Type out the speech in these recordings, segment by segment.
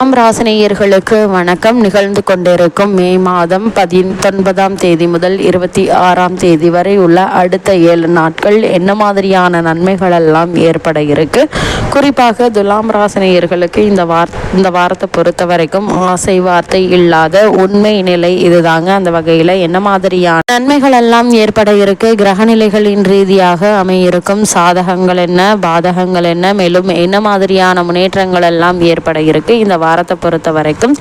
ராசினியர்களுக்கு வணக்கம். நிகழ்ந்து கொண்டிருக்கும் மே மாதம் பதினொன்பதாம் தேதி முதல் இருபத்தி ஆறாம் தேதி வரை உள்ள அடுத்த ஏழு நாட்கள் என்ன மாதிரியான நன்மைகள் எல்லாம் ஏற்பட இருக்கு? குறிப்பாக துலாம் ராசினியர்களுக்கு இந்த வார் இந்த வாரத்தை பொறுத்த வரைக்கும் ஆசை வார்த்தை இல்லாத உண்மை நிலை இதுதாங்க. அந்த வகையில் என்ன மாதிரியான நன்மைகள் எல்லாம் ஏற்பட இருக்கு? கிரகநிலைகளின் ரீதியாக அமையிருக்கும் சாதகங்கள் என்ன? பாதகங்கள் என்ன? மேலும் என்ன மாதிரியான முன்னேற்றங்கள் எல்லாம் ஏற்பட இருக்கு? இந்த வாரத்தை பொறுத்த வரைக்கும்.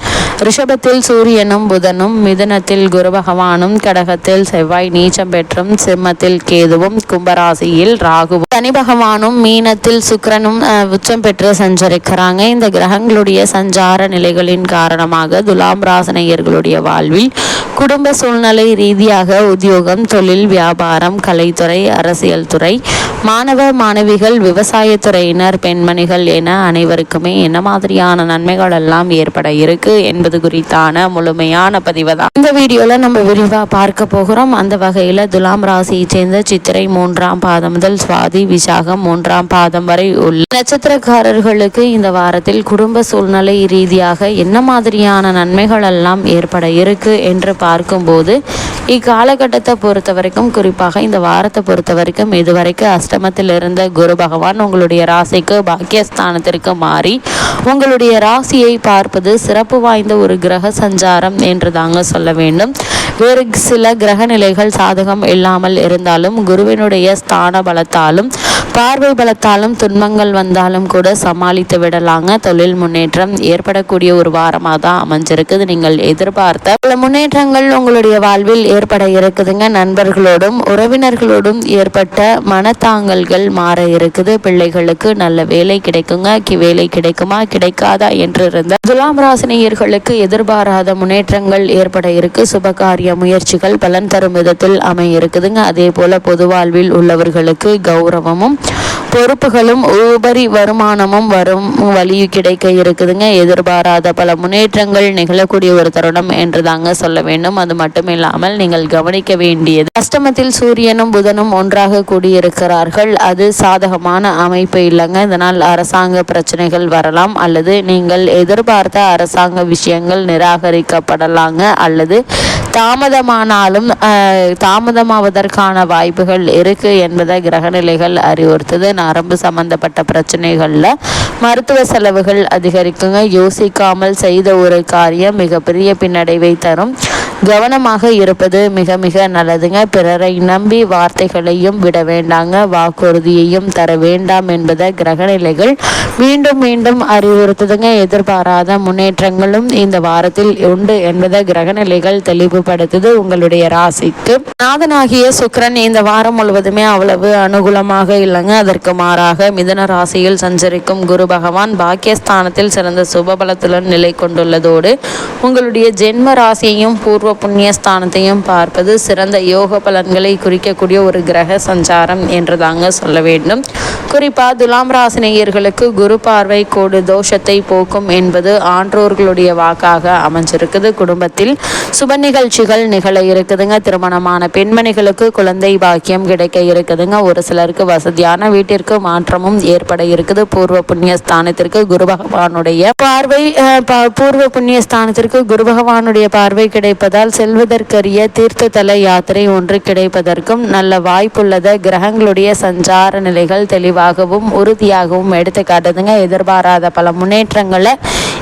ரிஷபத்தில் சூரியனும் புதனும் மிதுனத்தில் குரு பகவானும் கடகத்தில் செவ்வாய் நீச்சம் பெற்றும் சிம்மத்தில் கேதுவும் கும்பராசியில் ராகுவும் சனி பகவானும் மீனத்தில் சுக்கிரனும் உச்சம் பெற்று சஞ்சரிக்கிறாங்க. இந்த கிரகங்களுடைய சஞ்சார நிலைகளின் காரணமாக துலாம் ராசனையர்களுடைய வாழ்வில் குடும்ப சூழ்நிலை ரீதியாக உத்தியோகம் தொழில் வியாபாரம் கலைத்துறை அரசியல் துறை மாணவ மாணவிகள் விவசாயத்துறையினர் பெண்மணிகள் என அனைவருக்குமே என்ன மாதிரியான நன்மைகள் எல்லாம் ஏற்பட இருக்கு என்பது குறித்தான முழுமையான பதிவு தான் இந்த வீடியோல நம்ம விரிவா பார்க்க போகிறோம். அந்த வகையில துலாம் ராசியை சேர்ந்த சித்திரை மூன்றாம் பாதம் முதல் சுவாதி விசாகம் மூன்றாம் பாதம் வரை உள்ள நட்சத்திரக்காரர்களுக்கு இந்த வாரத்தில் குடும்ப சூழ்நிலை ரீதியாக என்ன மாதிரியான நன்மைகள் எல்லாம் ஏற்பட இருக்கு என்று பார்க்கும்போது இக்காலகட்டத்தை பொறுத்த வரைக்கும் குறிப்பாக இந்த வாரத்தை பொறுத்த வரைக்கும் இதுவரைக்கும் அஷ்டமத்தில் இருந்த குரு பகவான் உங்களுடைய ராசிக்கு பாக்கியஸ்தானத்திற்கு மாறி உங்களுடைய ராசியை பார்ப்பது சிறப்பு வாய்ந்த ஒரு கிரக சஞ்சாரம் என்று தாங்க சொல்ல வேண்டும். வேறு சில கிரக நிலைகள் சாதகம் இல்லாமல் இருந்தாலும் குருவினுடைய ஸ்தான பலத்தாலும் பார்வை பலத்தாலும் துன்பங்கள் வந்தாலும் கூட சமாளித்து விடலாங்க. தொழில் முன்னேற்றம் ஏற்படக்கூடிய ஒரு வாரமாக தான் அமைஞ்சிருக்குது. நீங்கள் எதிர்பார்த்த பல முன்னேற்றங்கள் உங்களுடைய வாழ்வில் ஏற்பட இருக்குதுங்க. நண்பர்களோடும் உறவினர்களோடும் ஏற்பட்ட மனத்தாங்கல்கள் மாற இருக்குது. பிள்ளைகளுக்கு நல்ல வேலை கிடைக்குங்க. கி- வேலை கிடைக்குமா? கிடைக்காதா? என்று இருந்த துலாம் ராசினியர்களுக்கு எதிர்பாராத முன்னேற்றங்கள் ஏற்பட இருக்கு. சுபகாரிய முயற்சிகள் பலன் தரும் விதத்தில் அமைய இருக்குதுங்க அதே போல பொது வாழ்வில் உள்ளவர்களுக்கு கௌரவமும் பொறுப்புகளும் உபரி வருமானமும் வரும் வழி கிடைக்க இருக்குதுங்க. எதிர்பாராத பல முன்னேற்றங்கள் நிகழக்கூடிய ஒரு தருணம் என்று தாங்க சொல்ல வேண்டும். அது மட்டும் இல்லாமல் நீங்கள் கவனிக்க வேண்டியது அஷ்டமத்தில் சூரியனும் புதனும் ஒன்றாக கூடியிருக்கிறார்கள். அது சாதகமான அமைப்பு இல்லைங்க. இதனால் அரசாங்க பிரச்சனைகள் வரலாம். அல்லது நீங்கள் எதிர்பார்த்த அரசாங்க விஷயங்கள் நிராகரிக்கப்படலாங்க. அல்லது தாமதமானாலும் அஹ், தாமதமாவதற்கான வாய்ப்புகள் இருக்கு என்பதை கிரகநிலைகள் அறிவுறுத்துது. நரம்பு சம்பந்தப்பட்ட பிரச்சனைகள்ல மருத்துவ செலவுகள் அதிகரிக்குங்க. யோசிக்காமல் செய்த ஒரு காரியம் மிகப்பெரிய பின்னடைவை தரும். கவனமாக இருப்பது மிக மிக நல்லதுங்க. பிறரை நம்பி வார்த்தைகளையும் விட வேண்டாங்க. வாக்குறுதியையும் தர வேண்டாம் என்பதை கிரகநிலைகள் மீண்டும் மீண்டும் அறிவுறுத்துதுங்க. எதிர்பாராத முன்னேற்றங்களும் இந்த வாரத்தில் உண்டு என்பதை கிரகநிலைகள் தெளிவுபடுத்துது உங்களுடைய ராசிக்கு. நாதனாகிய சுக்கிரன் இந்த வாரம் முழுவதுமே அவ்வளவு அனுகூலமாக இல்லைங்க. அதற்கு மாறாக மிதன ராசியில் சஞ்சரிக்கும் குரு பகவான் பாக்கியஸ்தானத்தில் சிறந்த சுபபலத்துடன் நிலை கொண்டுள்ளதோடு உங்களுடைய ஜென்ம ராசியையும் பூர்வ புண்ணிய ஸ்தானத்தையும் பார்ப்பது சிறந்த யோக பலன்களை குறிக்கக்கூடிய ஒரு கிரக சஞ்சாரம் என்று தாங்க சொல்ல வேண்டும். குறிப்பாக துலாம் ராசினியர்களுக்கு குரு பார்வை கோடு தோஷத்தை போக்கும் என்பது ஆன்றோர்களுடைய வாக்காக அமைஞ்சிருக்குது குடும்பத்தில். சுப நிகழ்ச்சிகள் நிகழ இருக்குதுங்க. திருமணமான பெண்மணிகளுக்கு குழந்தை பாக்கியம் கிடைக்க இருக்குதுங்க. ஒரு சிலருக்கு வசதியான வீட்டிற்கு மாற்றமும் ஏற்பட இருக்குது. பூர்வ புண்ணிய ஸ்தானத்திற்கு குரு பகவானுடைய பார்வை பூர்வ புண்ணிய ஸ்தானத்திற்கு குரு பகவானுடைய பார்வை கிடைப்பதால் செல்வதற்கரிய தீர்த்த தல யாத்திரை ஒன்று கிடைப்பதற்கும் நல்ல வாய்ப்புள்ளத கிரகங்களுடைய சஞ்சார நிலைகள் தெளிவாகவும் உறுதியாகவும் எடுத்து காட்டுதுங்க எதிர்பாராத பல முன்னேற்றங்களை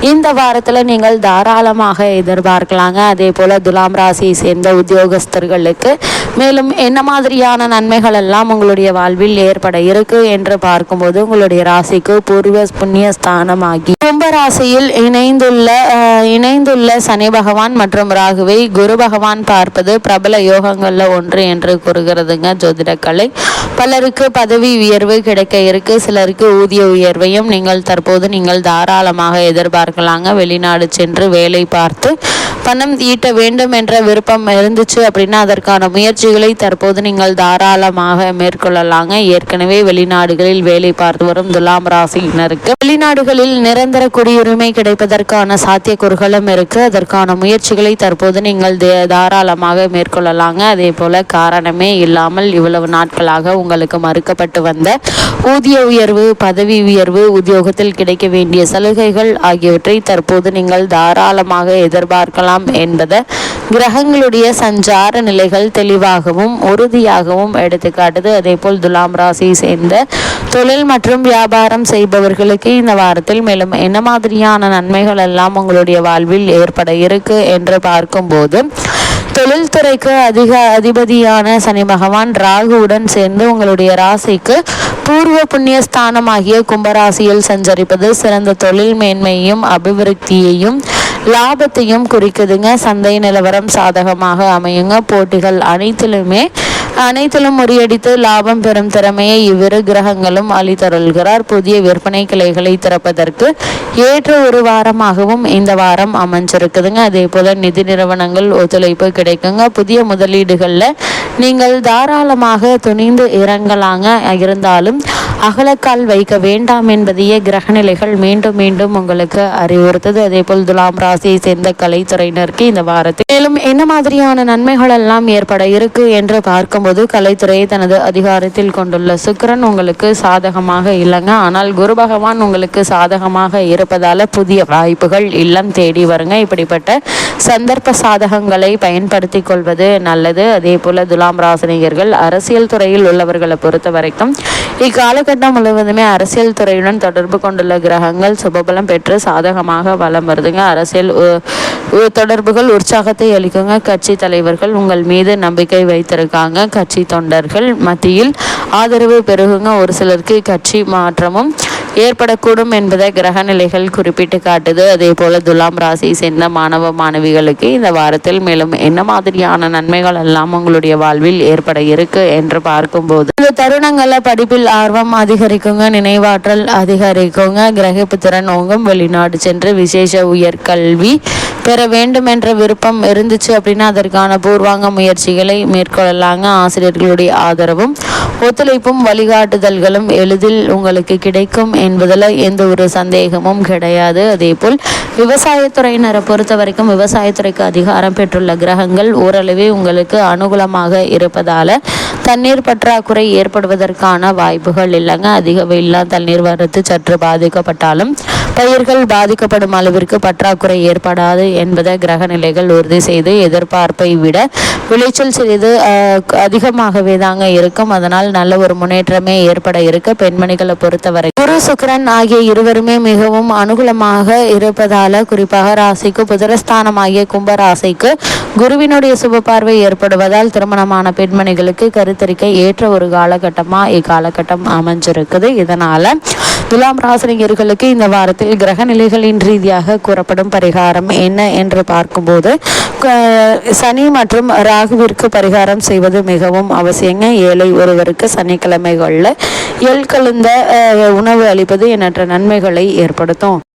இந்த வாரத்தில் நீங்கள் தாராளமாக எதிர்பார்க்கலாங்க. அதே போல துலாம் ராசியை சேர்ந்த உத்தியோகஸ்தர்களுக்கு. மேலும் என்ன மாதிரியான நன்மைகள் எல்லாம் உங்களுடைய வாழ்வில் ஏற்பட இருக்கு என்று பார்க்கும்போது உங்களுடைய ராசிக்கு பூர்வ புண்ணிய ஸ்தானமாகி. கும்ப இணைந்துள்ள இணைந்துள்ள சனி பகவான் மற்றும் ராகுவை குரு பகவான் பார்ப்பது பிரபல யோகங்களில் ஒன்று என்று கூறுகிறதுங்க ஜோதிடக்கலை பலருக்கு பதவி உயர்வு கிடைக்க இருக்கு. சிலருக்கு ஊதிய உயர்வையும் நீங்கள் தற்போது நீங்கள் தாராளமாக எதிர்பார்க்கலாங்க வெளிநாடு சென்று வேலை பார்த்து பணம் ஈட்ட வேண்டும் என்ற விருப்பம் இருந்துச்சு அப்படின்னா அதற்கான முயற்சிகளை தற்போது நீங்கள் தாராளமாக மேற்கொள்ளலாங்க. ஏற்கனவே வெளிநாடுகளில் வேலை பார்த்து வரும் துலாம் ராசியினருக்கு வெளிநாடுகளில் நிரந்தர குடியுரிமை கிடைப்பதற்கான சாத்தியக்கூறுகளும் இருக்கு. அதற்கான முயற்சிகளை தற்போது நீங்கள் தாராளமாக மேற்கொள்ளலாங்க. அதே போல காரணமே இல்லாமல் இவ்வளவு நாட்களாக உங்களுக்கு மறுக்கப்பட்டு வந்த ஊதிய உயர்வு பதவி உயர்வு உத்தியோகத்தில் கிடைக்க வேண்டிய சலுகைகள் ஆகியவை ஆகியவற்றை தற்போது நீங்கள் தாராளமாக எதிர்பார்க்கலாம் என்பதை கிரகங்களுடைய சஞ்சார நிலைகள் தெளிவாகவும் உறுதியாகவும் எடுத்துக்காட்டுது. அதேபோல் துலாம் ராசியை சேர்ந்த தொழில் மற்றும் வியாபாரம் செய்பவர்களுக்கு இந்த வாரத்தில் மேலும் என்ன மாதிரியான நன்மைகள் எல்லாம் உங்களுடைய வாழ்வில் ஏற்பட இருக்கு என்று பார்க்கும்போது தொழில்துறைக்கு அதிக அதிபதியான சனி பகவான் ராகுவுடன் சேர்ந்து உங்களுடைய ராசிக்கு பூர்வ புண்ணிய ஸ்தானமாகிய கும்பராசியில் சஞ்சரிப்பது சிறந்த தொழில் மேன்மையையும் அபிவிருத்தியையும் லாபத்தையும் குறிக்குதுங்க. சந்தை நிலவரம் சாதகமாக அமையுங்க. போட்டிகள் அனைத்திலுமே அனைத்திலும் முறியடித்து லாபம் பெறும் திறமையை இவ்விரு கிரகங்களும் அளித்தருள்கிறார் புதிய விற்பனை கிளைகளை திறப்பதற்கு ஏற்ற ஒரு வாரமாகவும் இந்த வாரம் அமைஞ்சிருக்குதுங்க. அதே போல நிதி நிறுவனங்கள் ஒத்துழைப்பு கிடைக்குங்க. புதிய முதலீடுகளில் நீங்கள் தாராளமாக துணிந்து இறங்கலாங்க. இருந்தாலும் அகலக்கால் வைக்க வேண்டாம் என்பதையே கிரகநிலைகள் மீண்டும் மீண்டும் உங்களுக்கு அறிவுறுத்தது. அதே போல் துலாம் ராசியை சேர்ந்த கலைத்துறையினருக்கு இந்த வாரத்தில் மேலும் என்ன மாதிரியான நன்மைகள் எல்லாம் ஏற்பட இருக்கு என்று பார்க்கும்போது கலைத்துறையை தனது அதிகாரத்தில் கொண்டுள்ள சுக்கரன் உங்களுக்கு சாதகமாக இல்லைங்க. ஆனால் குரு பகவான் உங்களுக்கு சாதகமாக இருப்பதால புதிய வாய்ப்புகள் இல்லம் தேடி வருங்க. இப்படிப்பட்ட சந்தர்ப்ப சாதகங்களை பயன்படுத்தி கொள்வது நல்லது. அதே போல துலாம் ராசினியர்கள் அரசியல் துறையில் உள்ளவர்களை பொறுத்த வரைக்கும் இக்கால காலகட்டம் முழுவதுமே அரசியல் துறையுடன் தொடர்பு கொண்டுள்ள கிரகங்கள் சுபபலம் பெற்று சாதகமாக வளம் வருதுங்க. அரசியல் தொடர்புகள் உற்சாகத்தை அளிக்குங்க. கட்சி தலைவர்கள் உங்கள் மீது நம்பிக்கை வைத்திருக்காங்க. கட்சி தொண்டர்கள் மத்தியில் ஆதரவு பெருகுங்க. ஒரு சிலருக்கு கட்சி மாற்றமும் ஏற்படக்கூடும் என்பதை கிரக நிலைகள் குறிப்பிட்டு காட்டுது. அதே போல துலாம் ராசியை சேர்ந்த மாணவ மாணவிகளுக்கு இந்த வாரத்தில் மேலும் என்ன மாதிரியான நன்மைகள் எல்லாம் உங்களுடைய வாழ்வில் ஏற்பட இருக்கு என்று பார்க்கும்போது இந்த தருணங்களில் படிப்பில் ஆர்வம் அதிகரிக்குங்க நினைவாற்றல் அதிகரிக்குங்க. கிரகிப்பு திறன் ஓங்கும் வெளிநாடு சென்று விசேஷ உயர்கல்வி பெற வேண்டும் என்ற விருப்பம் இருந்துச்சு அப்படின்னா அதற்கான பூர்வாங்க முயற்சிகளை மேற்கொள்ளலாங்க. ஆசிரியர்களுடைய ஆதரவும் ஒத்துழைப்பும் வழிகாட்டுதல்களும் எளிதில் உங்களுக்கு கிடைக்கும் என்பதில் எந்த ஒரு சந்தேகமும் கிடையாது. அதே போல் விவசாயத்துறையினரை பொறுத்த வரைக்கும் விவசாயத்துறைக்கு அதிகாரம் பெற்றுள்ள கிரகங்கள் ஓரளவே உங்களுக்கு அனுகூலமாக இருப்பதால் தண்ணீர் பற்றாக்குறை ஏற்படுவதற்கான வாய்ப்புகள் இல்லைங்க. அதிக வெயிலாம் தண்ணீர் வரத்து சற்று பாதிக்கப்பட்டாலும் பயிர்கள் பாதிக்கப்படும் அளவிற்கு பற்றாக்குறை ஏற்படாது என்பதை கிரக நிலைகள் உறுதி செய்து எதிர்பார்ப்பை விட விளைச்சல் சிறிது அதிகமாகவே தாங்க இருக்கும். அதனால் நல்ல ஒரு முன்னேற்றமே ஏற்பட இருக்க. பெண்மணிகளை பொறுத்தவரை குரு சுக்கரன் ஆகிய இருவருமே மிகவும் அனுகூலமாக இருப்பதால குறிப்பாக ராசிக்கு புதரஸ்தானமாகிய கும்பராசிக்கு குருவினுடைய சுப பார்வை ஏற்படுவதால் திருமணமான பெண்மணிகளுக்கு கருத்தரிக்க ஏற்ற ஒரு காலகட்டமா இக்காலகட்டம் அமைஞ்சிருக்குது. இதனால துலாம் ராசினியர்களுக்கு இந்த வாரத்தில் கிரக நிலைகளின் ரீதியாக கூறப்படும் பரிகாரம் என்ன என்று பார்க்கும்போது சனி மற்றும் ராகுவிற்கு பரிகாரம் செய்வது மிகவும் அவசியங்க. ஏழை ஒருவருக்கு சனிக்கிழமைகளில் எல் கலந்த உணவு அளிப்பது எண்ணற்ற நன்மைகளை ஏற்படுத்தும்.